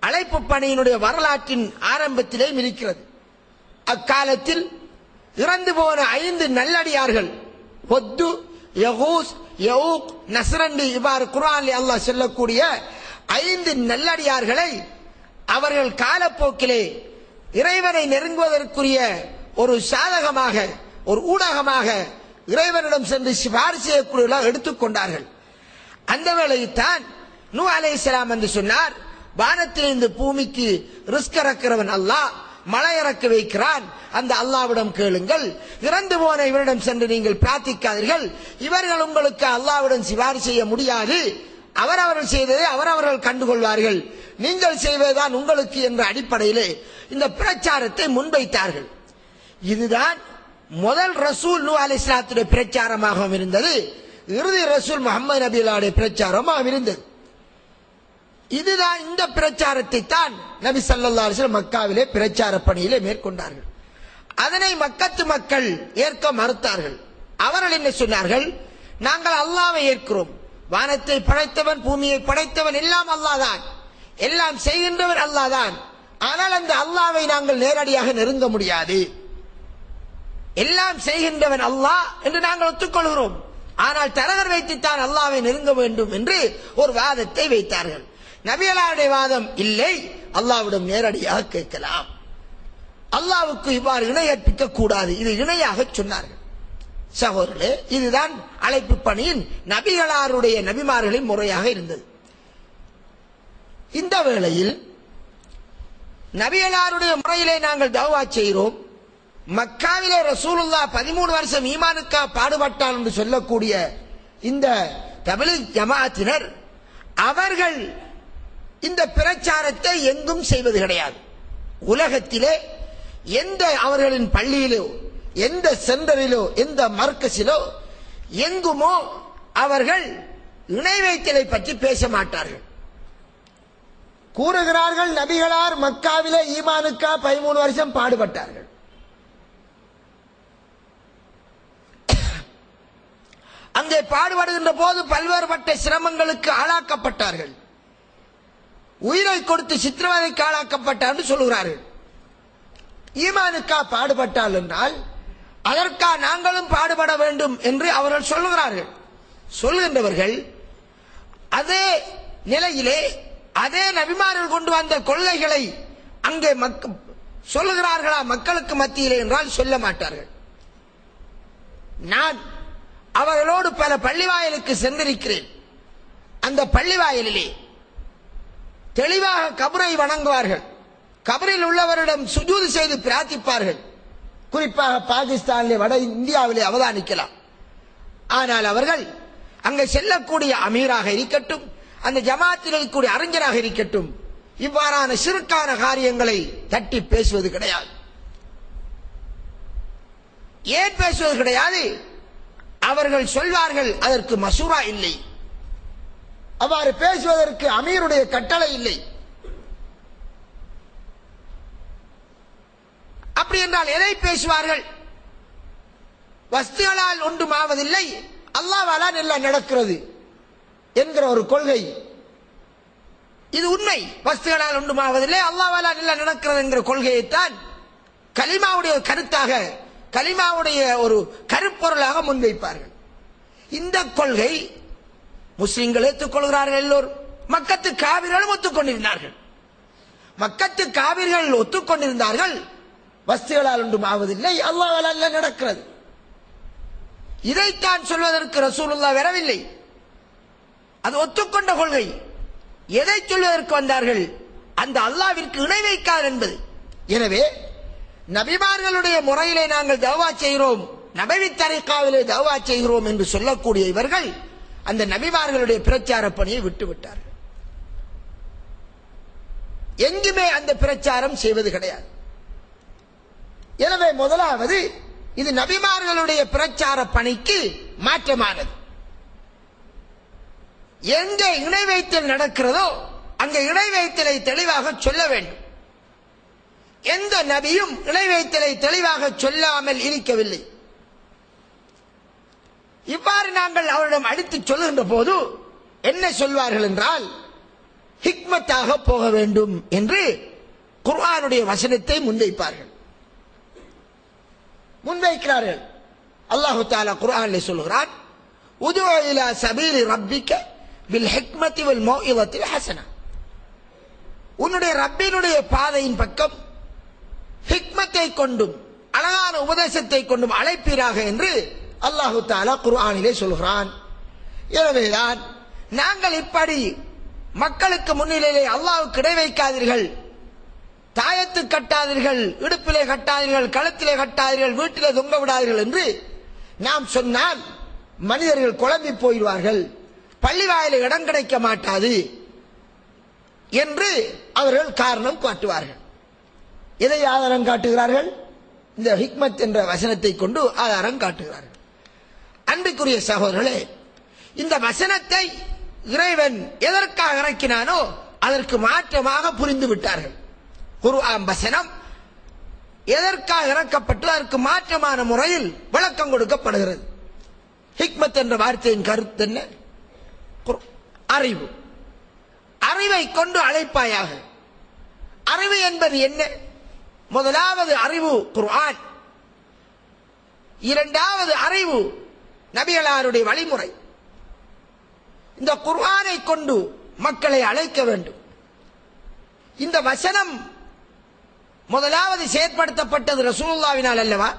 அழைப்பு பணியினுடைய வரலாற்றின் ஆரம்பத்திலே இருக்கிறது. அக்காலத்தில் இறந்து போன ஐந்து நல்லடியார்கள் ஒத்து யகூஸ் யவுக் நசரண்டி இவ்வாறு குரான் அல்லாஹ் சொல்லக்கூடிய ஐந்து நல்லடியார்களை அவர்கள் காலப்போக்கிலே இறைவனை நெருங்குவதற்குரிய ஒரு சாதகமாக ஒரு ஊடகமாக இறைவனிடம் சென்று சிபாரிசு செய்யக்கூடிய எடுத்துக்கொண்டார்கள் அந்த வேளையில்தான் நூ அலைஹிஸ்ஸலாம் என்று சொன்னார் வானத்திலிருந்து பூமிக்கு ரிஸ்க் இறக்கிறவன் அல்லாஹ் மழை இறக்க வைக்கிறான். அந்த அல்லாவிடம் கேளுங்கள். இறந்து போன இவரிடம் சென்று நீங்கள் பிரார்த்திக்காதீர்கள். இவர்கள் உங்களுக்கு அல்லாவிடம் சிவாரி செய்ய முடியாது. அவரவர்கள் செய்ததை அவரவர்கள் கண்டுகொள்வார்கள். நீங்கள் செய்வதுதான் உங்களுக்கு என்ற அடிப்படையிலே இந்த பிரச்சாரத்தை முன்வைத்தார்கள். இதுதான் முதல் ரசூல் நூ அலிஸ்லாத்துடைய பிரச்சாரமாகவும் இருந்தது. இறுதி ரசூல் முகமது நபியுடைய பிரச்சாரமாகவும் இருந்தது. இதுதான் இந்த பிரச்சாரத்தை தான் நபி சல்லா மக்காவிலே பிரச்சார பணியிலே மேற்கொண்டார்கள். அதனை மக்கத்து மக்கள் ஏற்க மறுத்தார்கள். அவர்கள் என்ன சொன்னார்கள்? நாங்கள் அல்லாவை ஏற்கிறோம். வானத்தை படைத்தவன் பூமியை படைத்தவன் எல்லாம் அல்லாதான் எல்லாம் செய்கின்றவர் அல்லாதான் ஆனால் அந்த அல்லாவை நாங்கள் நேரடியாக நெருங்க முடியாது. எல்லாம் செய்கின்றவன் அல்லாஹ் என்று நாங்கள் ஒத்துக்கொள்கிறோம். ஆனால் தரகர் வைத்துத்தான் அல்லாவை நெருங்க வேண்டும் என்று ஒரு வாதத்தை வைத்தார்கள். நபியலாருடைய வாதம் இல்லை. அல்லாவிடம் நேரடியாக கேட்கலாம். அல்லாவுக்கு இவ்வாறு இணை கற்பிக்க கூடாது. இது இணையாக சொன்னார்கள். சகோதரர்களே இதுதான் அழைப்பு பணியின் நபிகளாருடைய நபிமார்களின் முறையாக இருந்தது. இந்த வேளையில் நபிகளாருடைய முறையிலே நாங்கள் தவா செய்கிறோம். மக்காவிலே ரசூலுல்லா பதிமூணு வருஷம் ஈமானுக்கா பாடுபட்டான் என்று சொல்லக்கூடிய இந்த தமிழ் ஜமாத்தினர் அவர்கள் இந்த பிரச்சாரத்தை எங்கும் செய்வது கிடையாது. உலகத்திலே எந்த அவர்களின் பள்ளியிலோ எந்த சென்டரிலோ எந்த மர்க்கஸிலோ எங்குமோ அவர்கள் இணை வைத்தலை பற்றி பேச மாட்டார்கள். கூறுகிறார்கள் நபிகளார் மக்காவிலே ஈமானுக்கா பதிமூணு வருஷம் பாடுபட்டார்கள். அங்கே பாடுபடுகின்ற போது பல்வேறுபட்ட சிரமங்களுக்கு ஆளாக்கப்பட்டார்கள். உயிரை கொடுத்து சித்திரவதைக்கு ஆளாக்கப்பட்டார் சொல்லுகிறார்கள் ஈமானுக்கா பாடுபட்டால் என்றால் அதற்கா நாங்களும் பாடுபட வேண்டும் என்று அவர்கள் சொல்லுகிறார்கள். சொல்கின்றவர்கள் அதே நிலையிலே அதே நபிமார்கள் கொண்டு வந்த கொள்கைகளை அங்கே சொல்லுகிறார்களா மக்களுக்கு மத்தியிலே என்றால் சொல்ல மாட்டார்கள். நான் அவர்களோடு பல பள்ளிவாயலுக்கு சென்றிருக்கிறேன். அந்த பள்ளிவாயலிலே தெளிவாக கபரை வணங்குவார்கள். கபரில் உள்ளவரிடம் சுஜூது செய்து பிரார்த்திப்பார்கள். குறிப்பாக பாகிஸ்தானிலே வட இந்தியாவிலே அவதானிக்கலாம். ஆனால் அவர்கள் அங்கே செல்லக்கூடிய அமீராக இருக்கட்டும் அந்த ஜமாத்தில் இருக்கக்கூடிய அறிஞராக இருக்கட்டும் இவ்வாறான சிறுக்கான காரியங்களை தட்டி பேசுவது கிடையாது. ஏன் பேசுவது கிடையாது? அவர்கள் சொல்வார்கள் அதற்கு மசூரா இல்லை. அவ்வாறு பேசுவதற்கு அமீருடைய கட்டளை இல்லை. அப்படி என்றால் எதை பேசுவார்கள்? வஸ்துகளால் ஒன்றும் ஆவதில்லை அல்லாவாலால் எல்லாம் நடக்கிறது என்கிற ஒரு கொள்கை. இது உண்மை. வஸ்துகளால் ஒன்றுமாவதில்லை அல்லாவாலால் எல்லாம் நடக்கிறது என்கிற கொள்கையைத்தான் கலிமாவுடைய கருத்தாக கலிமாவுடைய ஒரு கருப்பொருளாக முன்வைப்பார்கள். இந்த கொள்கை முஸ்லிம்கள் ஏற்றுக்கொள்கிறார்கள் எல்லோரும். மக்கத்து காவிர்களும் ஒத்துக்கொண்டிருந்தார்கள். மக்கத்து காவிர்கள் ஒத்துக்கொண்டிருந்தார்கள். வஸ்துகளால் ஒன்றும் ஆவதில்லை. அல்லாஹால நடக்கிறது. இதைத்தான் சொல்வதற்கு ரசூலுல்லா வரவில்லை. அது ஒத்துக்கொண்ட கொள்கை. எதை சொல்வதற்கு வந்தார்கள்? அந்த அல்லாவிற்கு இணை வைக்காது என்பது. எனவே நபிமார்களுடைய முறையிலே நாங்கள் தவா செய்கிறோம். நபவி தரைக்காவிலே தவா செய்கிறோம் என்று சொல்லக்கூடிய இவர்கள் அந்த நபிமார்களுடைய பிரச்சார பணியை விட்டுவிட்டார்கள் எங்குமே அந்த பிரச்சாரம் செய்வது கிடையாது. எனவே முதலாவது இது நபிமார்களுடைய பிரச்சார பணிக்கு மாற்றமானது. எங்கே இணை வைத்தல் நடக்கிறதோ அங்கே இணை வைத்தலை தெளிவாக சொல்ல வேண்டும். எந்த நபியும் இணை வைத்தலை தெளிவாக சொல்லாமல் இருக்கவில்லை. இவ்வாறு நாங்கள் அவரிடம் அடித்து சொல்லுகின்ற போது என்ன சொல்வார்கள் என்றால் ஹிக்மத்தாக போக வேண்டும் என்று குர்ஆனுடைய வசனத்தை முன்வைப்பார்கள். முன்வைக்கிறார்கள். அல்லாஹு தாலா குர்ஆனிலே சொல்லுகிறான் உதுவ இலா சபீலி ரப்பிக்க வில் ஹிக்மத்தி வல் மௌஇதத்தில் ஹசனா. உன்னுடைய ரப்பினுடைய பாதையின் பக்கம் ஹிக்மத்தை கொண்டும் அழகான உபதேசத்தை கொண்டும் அழைப்பீராக என்று அல்லாஹு தாலா குர்ஆனிலே சொல்கிறான் எனவேதான் நாங்கள் இப்படி மக்களுக்கு முன்னிலையிலே அல்லாவுக்கு இடை வைக்காதீர்கள். தாயத்து கட்டாதீர்கள் இடுப்பிலே கட்டாதீர்கள் கழுத்திலே கட்டாதீர்கள் வீட்டிலே தொங்க விடாதீர்கள் என்று நாம் சொன்னால் மனிதர்கள் குழம்பி போயிடுவார்கள். பள்ளி வாயில இடம் கிடைக்க மாட்டாது என்று அவர்கள் காரணம் காட்டுவார்கள். எதை ஆதாரம் காட்டுகிறார்கள்? இந்த ஹிக்மத் என்ற வசனத்தை கொண்டு ஆதாரம் காட்டுகிறார்கள். அன்புக்குரிய சகோதரர்களே இந்த வசனத்தை இறைவன் எதற்காக இறக்கினானோ அதற்கு மாற்றமாக புரிந்து விட்டார்கள். வசனம் எதற்காக இறக்கப்பட்டு அதற்கு மாற்றமான முறையில் விளக்கம் கொடுக்கப்படுகிறது. ஹிக்மத் என்ற வார்த்தையின் கருத்து என்ன? அறிவு. அறிவை கொண்டு அழைப்பாயாக. அறிவு என்பது என்ன? முதலாவது அறிவு குர்ஆன். இரண்டாவது அறிவு நபிகளாருடைய வழிமுறை. இந்த குர்ஆனை கொண்டு மக்களை அழைக்க வேண்டும். இந்த வசனம் முதலாவது செயற்படுத்தப்பட்டது ரசூலுல்லாவினால் அல்லவா?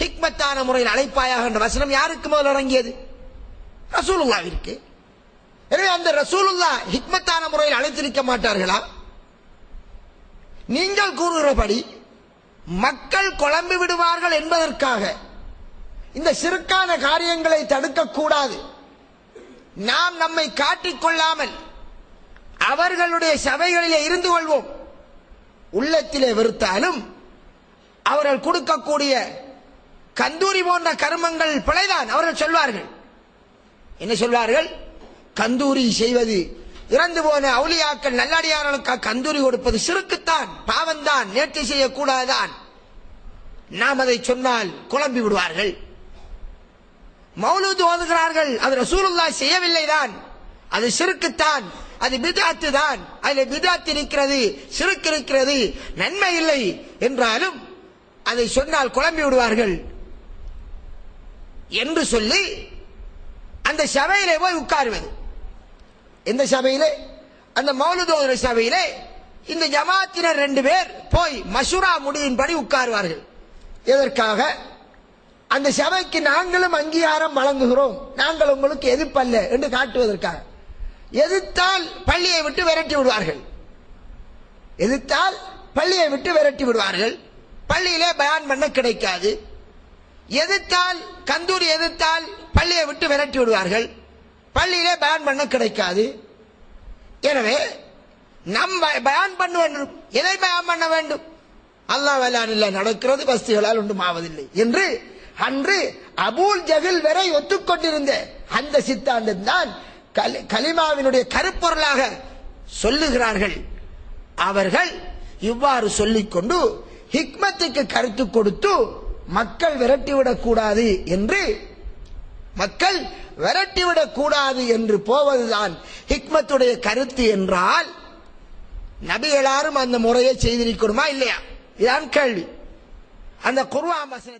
ஹிக்மத்தான முறையில் அழைப்பாயாக என்ற வசனம் யாருக்கு முதல் இறங்கியது? ரசூலுல்லாவிற்கு எனவே அந்த ரசூலுல்லா ஹிக்மத்தான முறையில் அழைத்திருக்க மாட்டார்களா? நீங்கள் கூறுகிறபடி மக்கள் குழம்பி விடுவார்கள் என்பதற்காக இந்த சிறுக்கான காரியங்களை தடுக்கக்கூடாது. நாம் நம்மை காட்டிக்கொள்ளாமல் அவர்களுடைய சபைகளிலே இருந்து கொள்வோம். உள்ளத்திலே வெறுத்தாலும் அவர்கள் கொடுக்கக்கூடிய கந்தூரி போன்ற கர்மங்கள் பிழைதான் அவர்கள் சொல்வார்கள். என்ன சொல்வார்கள்? கந்தூரி செய்வது இறந்து போன அவுளியாக்கள் நல்லடியார்களுக்கு கந்தூரி கொடுப்பது சிறுக்குத்தான் பாவம்தான் நேற்று செய்யக்கூடாதுதான் நாம் அதை சொன்னால் குழம்பி விடுவார்கள். மௌலூது ஓதுகிறார்கள். அது ரசூலுல்லா செய்யவில்லைதான். அது சிறுக்குத்தான். அது பிதாத்து தான் அதில் பிதாத்து இருக்கிறது சிறுக்கு இருக்கிறது நன்மை இல்லை என்றாலும் அதை சொன்னால் குழம்பி விடுவார்கள் என்று சொல்லி அந்த சபையிலே போய் உட்காருவது. எந்த சபையிலே? அந்த மௌலதோதர சபையிலே இந்த ஜமாத்தினர் ரெண்டு பேர் போய் மசூரா முடியின்படி உட்காருவார்கள். எதற்காக? அந்த சபைக்கு நாங்களும் அங்கீகாரம் வழங்குகிறோம். நாங்கள் உங்களுக்கு எதிர்ப்பல்ல என்று காட்டுவதற்காக. எதிர்த்தால் பள்ளியை விட்டு விரட்டி விடுவார்கள். எதிர்த்தால் பள்ளியை விட்டு விரட்டி விடுவார்கள். பள்ளியிலே பயான் பண்ண கிடைக்காது. எதிர்த்தால் கந்தூரி எதிர்த்தால் பள்ளியை விட்டு விரட்டி விடுவார்கள். பள்ளியிலே பயான் பண்ண கிடைக்காது. எனவே நம் பயான் பண்ண வேண்டும். எதை பயான் பண்ண வேண்டும்? அல்லாஹ் வல்லானில்ல நடக்கிறது வஸ்துகளால் ஒன்றும் ஆவதில்லை என்று அன்று அபூல் ஜஹில் வரை ஒத்துக்கொண்டிருந்த அந்த சித்தாந்தம் தான் கலி- கலிமாவினுடைய கருப்பொருளாக சொல்லுகிறார்கள். அவர்கள் இவ்வாறு சொல்லிக்கொண்டு ஹிக்மத்துக்கு கருத்து கொடுத்து மக்கள் விரட்டிவிடக் கூடாது என்று மக்கள் விரட்டிவிடக் கூடாது என்று போவதுதான் ஹிக்மத்துடைய கருத்து என்றால் நபி எல்லாரும் அந்த முறையை செய்திருக்கணுமா இல்லையா? இதான் கேள்வி. அந்த குருவா வசனத்தை